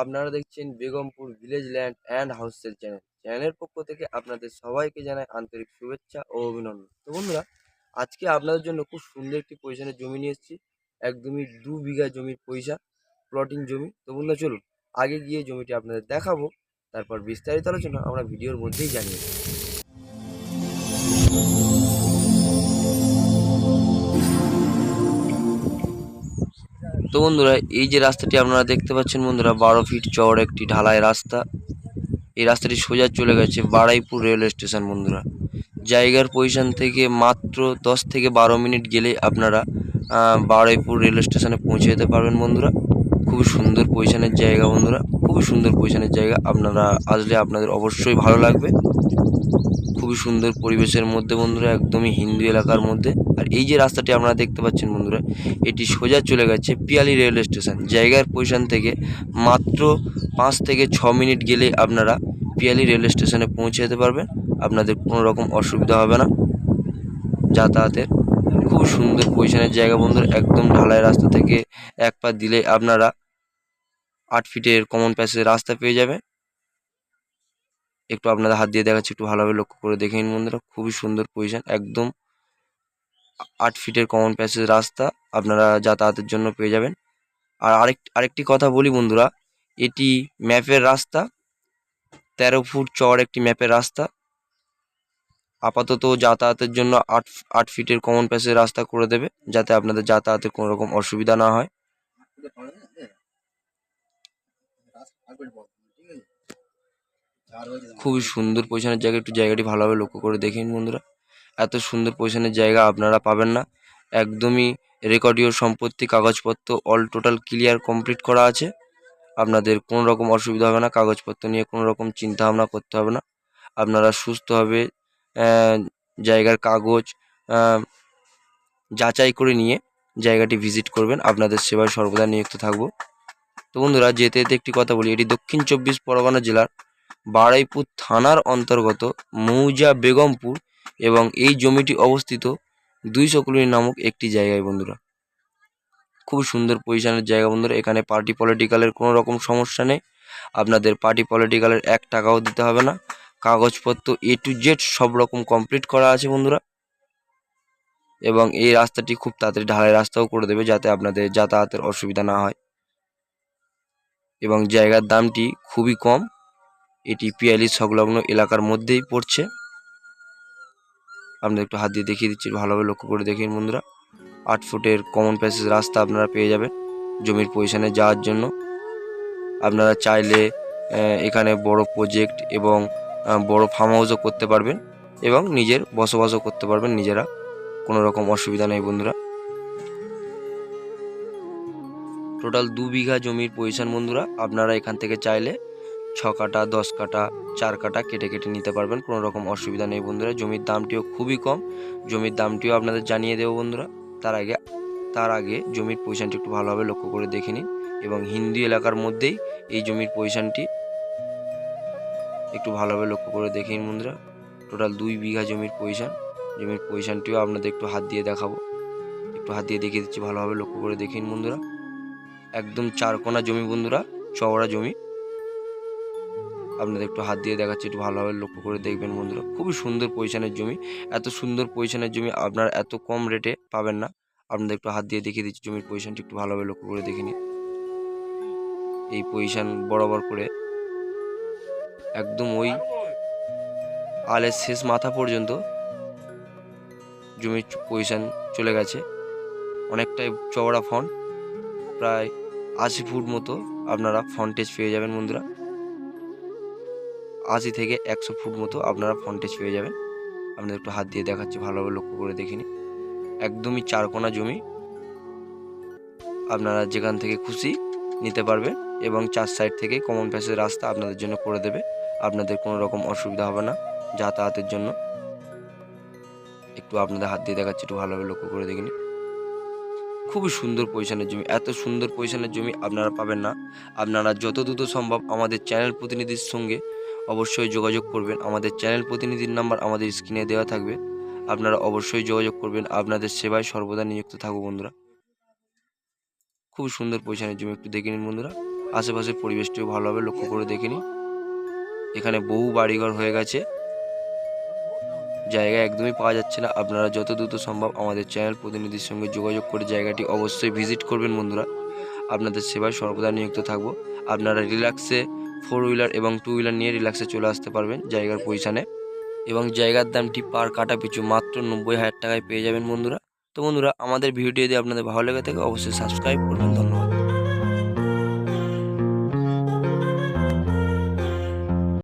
আপনারা দেখছেন Begampur village land and হাউসের চ্যানেল। চ্যানেলের পক্ষ থেকে আপনাদের সবাইকে জানাই আন্তরিক শুভেচ্ছা ও অভিনন্দন। তো বন্ধুরা, আজকে আপনাদের জন্য খুব সুন্দর একটি পজিশনের জমি নিয়ে এসেছি। একদমই দু বিঘা জমির পয়সা প্লটিং জমি। তো বন্ধুরা, চলুন আগে গিয়ে জমিটি আপনাদের দেখাবো। তারপর বিস্তারিত আলোচনা আমরা ভিডিওর মধ্যেই জানিয়ে দেবো। তো বন্ধুরা এই যে রাস্তাটি আপনারা দেখতে পাচ্ছেন বন্ধুরা বারো ফিট চওড়া একটি ঢালাই রাস্তা। এই রাস্তাটি সোজা চলে গেছে বারাইপুর রেলওয়ে স্টেশন বন্ধুরা। জায়গার পজিশন থেকে মাত্র দশ থেকে বারো মিনিট গেলে আপনারা আহ, বারাইপুর রেলওয়ে স্টেশনে পৌঁছে যেতে পারবেন বন্ধুরা। খুবই সুন্দর পজিশনের জায়গা বন্ধুরা খুবই সুন্দর পজিশনের জায়গা। আপনারা আসলে আপনাদের অবশ্যই ভালো লাগবে। খুবই সুন্দর পরিবেশের মধ্যে বন্ধুরা, একদমই হিন্দু এলাকার মধ্যে। আর এই যে রাস্তাটি আপনারা দেখতে পাচ্ছেন বন্ধুরা, এটি সোজা চলে গেছে পিয়ালি রেলওয়ে স্টেশন। জায়গার পজিশন থেকে মাত্র পাঁচ থেকে ছ মিনিট গেলে আপনারা পিয়ালি রেলওয়ে স্টেশনে পৌঁছে যেতে পারবেন। আপনাদের কোনো রকম অসুবিধা হবে না। যাতায়াতের খুব সুন্দর পজিশনের জায়গা বন্ধুরা, একদম ঢালাই রাস্তা থেকে এক পা দিলে আপনারা আট ফিটের কমন প্যাসেজ রাস্তা পেয়ে যাবেন। একটু আপনাদের হাত দিয়ে দেখাচ্ছি, একটু ভালোভাবে লক্ষ্য করে দেখে নিন বন্ধুরা, খুবই সুন্দর পজিশন একদম আট ফিটের কমন প্যাসেজ রাস্তা, আপনারা যাতায়াতের জন্য পেয়ে যাবেন। আর আরেক, আরেকটি কথা বলি বন্ধুরা, এটি ম্যাপের রাস্তা, তেরো ফুট চওড়া একটি ম্যাপের রাস্তা। আপাতত যাতায়াতের জন্য আট আট ফিটের কমন প্যাসেজ রাস্তা করে দেবে, যাতে আপনাদের যাতায়াতের কোনো রকম অসুবিধা না হয়। খুবই সুন্দর পজিশনের জায়গা, একটু জায়গাটি ভালোভাবে লক্ষ্য করে দেখে নিন বন্ধুরা। এত সুন্দর পজিশনের জায়গা আপনারা পাবেন না। একদমই রেকর্ডীয় সম্পত্তি, কাগজপত্র অল টোটাল ক্লিয়ার কমপ্লিট করা আছে। আপনাদের কোনো রকম অসুবিধা হবে না, কাগজপত্র নিয়ে কোনো রকম চিন্তা ভাবনা করতে হবে না। আপনারা সুস্থভাবে জায়গার কাগজ যাচাই করে নিয়ে জায়গাটি ভিজিট করবেন। আপনাদের সেবায় সর্বদা নিযুক্ত থাকব। তো বন্ধুরা, যেতে যেতে একটি কথা বলি, এটি দক্ষিণ চব্বিশ পরগনা জেলার বারুইপুর থানার অন্তর্গত মৌজা বেগমপুর এবং এই জমিটি অবস্থিত দুইশো কুড়ি নামক একটি জায়গায় বন্ধুরা। খুব সুন্দর পজিশনের জায়গা বন্ধুরা, এখানে পার্টি পলিটিক্যালের কোনো রকম সমস্যা নেই। আপনাদের পার্টি পলিটিক্যালের এক টাকাও দিতে হবে না। কাগজপত্র এ টু জেড সব রকম কমপ্লিট করা আছে বন্ধুরা। এবং এই রাস্তাটি খুব তাড়াতাড়ি ঢালাই রাস্তাও করে দেবে যাতে আপনাদের যাতায়াতের অসুবিধা না হয়। এবং জায়গার দামটি খুবই কম। এটি পিয়ালি সংলগ্ন এলাকার মধ্যেই পড়ছে। আপনাদের একটু হাত দিয়ে দেখিয়ে দিচ্ছি, ভালোভাবে লক্ষ্য করে দেখেন বন্ধুরা। আট ফুটের কমন প্যাসেজ রাস্তা আপনারা পেয়ে যাবেন জমির পজিশনে যাওয়ার জন্য। আপনারা চাইলে এখানে বড় প্রজেক্ট এবং বড় ফার্ম হাউসও করতে পারবেন এবং নিজের বসবাসও করতে পারবেন নিজেরা। কোনো রকম অসুবিধা নেই বন্ধুরা। টোটাল দু বিঘা জমির পজিশন বন্ধুরা, আপনারা এখান থেকে চাইলে ছ কাটা দশ কাটা চার কাটা কেটে কেটে নিতে পারবেন, কোনো রকম অসুবিধা নেই বন্ধুরা। জমির দামটিও খুবই কম। জমির দামটিও আপনাদের জানিয়ে দেবো বন্ধুরা। তার আগে তার আগে জমির পজিশনটি একটু ভালোভাবে লক্ষ্য করে দেখে নিন এবং হিন্দি এলাকার মধ্যেই এই জমির পজিশনটি একটু ভালোভাবে লক্ষ্য করে দেখে নিন বন্ধুরা। টোটাল দুই বিঘা জমির পজিশন। জমির পজিশনটিও আপনাদের একটু হাত দিয়ে দেখাবো। একটু হাত দিয়ে দেখিয়ে দিচ্ছি, ভালোভাবে লক্ষ্য করে দেখে নিন বন্ধুরা। একদম চারকোনা জমি বন্ধুরা, চওড়া জমি। আপনাদের একটু হাত দিয়ে দেখাচ্ছি, একটু ভালোভাবে লক্ষ্য করে দেখবেন বন্ধুরা। খুবই সুন্দর পজিশনের জমি। এত সুন্দর পজিশনের জমি আপনার এত কম রেটে পাবেন না। আপনাদের একটু হাত দিয়ে দেখিয়ে দিচ্ছি জমির পজিশনটি একটু ভালোভাবে লক্ষ্য করে দেখে নিন। এই পজিশন বরাবর করে একদম ওই আলের শেষ মাথা পর্যন্ত জমির পজিশন চলে গেছে। অনেকটাই চওড়া ফন্ট প্রায় আশি ফুট মতো আপনারা ফন্টেজ পেয়ে যাবেন বন্ধুরা। আশি থেকে একশো ফুট মতো আপনারা ফন্টেজ পেয়ে যাবেন। আপনাদের একটু হাত দিয়ে দেখাচ্ছি, ভালোভাবে লক্ষ্য করে দেখিনি একদমই চারকোনা জমি। আপনারা যেখান থেকে খুশি নিতে পারবেন এবং চার সাইড থেকে কমন প্যাসের রাস্তা আপনাদের জন্য করে দেবে। আপনাদের কোনো রকম অসুবিধা হবে না যাতায়াতের জন্য। একটু আপনাদের হাত দিয়ে দেখাচ্ছি, একটু ভালোভাবে লক্ষ্য করে দেখিনি খুবই সুন্দর পজিশনের জমি। এত সুন্দর পজিশনের জমি আপনারা পাবেন না। আপনারা যত দ্রুত সম্ভব আমাদের চ্যানেল প্রতিনিধির সঙ্গে অবশ্যই যোগাযোগ করবেন। আমাদের চ্যানেল প্রতিনিধির নাম্বার আমাদের স্ক্রিনে দেওয়া থাকবে। আপনারা অবশ্যই যোগাযোগ করবেন। আপনাদের সেবায় সর্বদা নিযুক্ত থাকব বন্ধুরা। খুব সুন্দর পজিশনের জমি একটু দেখে নিন বন্ধুরা। আশেপাশের পরিবেশটিও ভালোভাবে লক্ষ্য করে দেখে নিন। এখানে বহু বাড়িঘর হয়ে গেছে। জায়গা একদমই পাওয়া যাচ্ছে না। আপনারা যত দ্রুত সম্ভব আমাদের চ্যানেল প্রতিনিধির সঙ্গে যোগাযোগ করে জায়গাটি অবশ্যই ভিজিট করবেন বন্ধুরা। আপনাদের সেবায় সর্বদা নিযুক্ত থাকব। আপনারা রিল্যাক্সে ফোর হুইলার এবং টু হুইলার নিয়ে রিল্যাক্সে চলে আসতে পারবেন জায়গার পজিশানে। এবং জায়গার দামটি পার কাটা পিছু মাত্র নব্বই হাজার টাকায় পেয়ে যাবেন বন্ধুরা। তো বন্ধুরা, আমাদের ভিডিও যদি আপনাদের ভালো লেগে থাকে, অবশ্যই সাবস্ক্রাইব করবেন।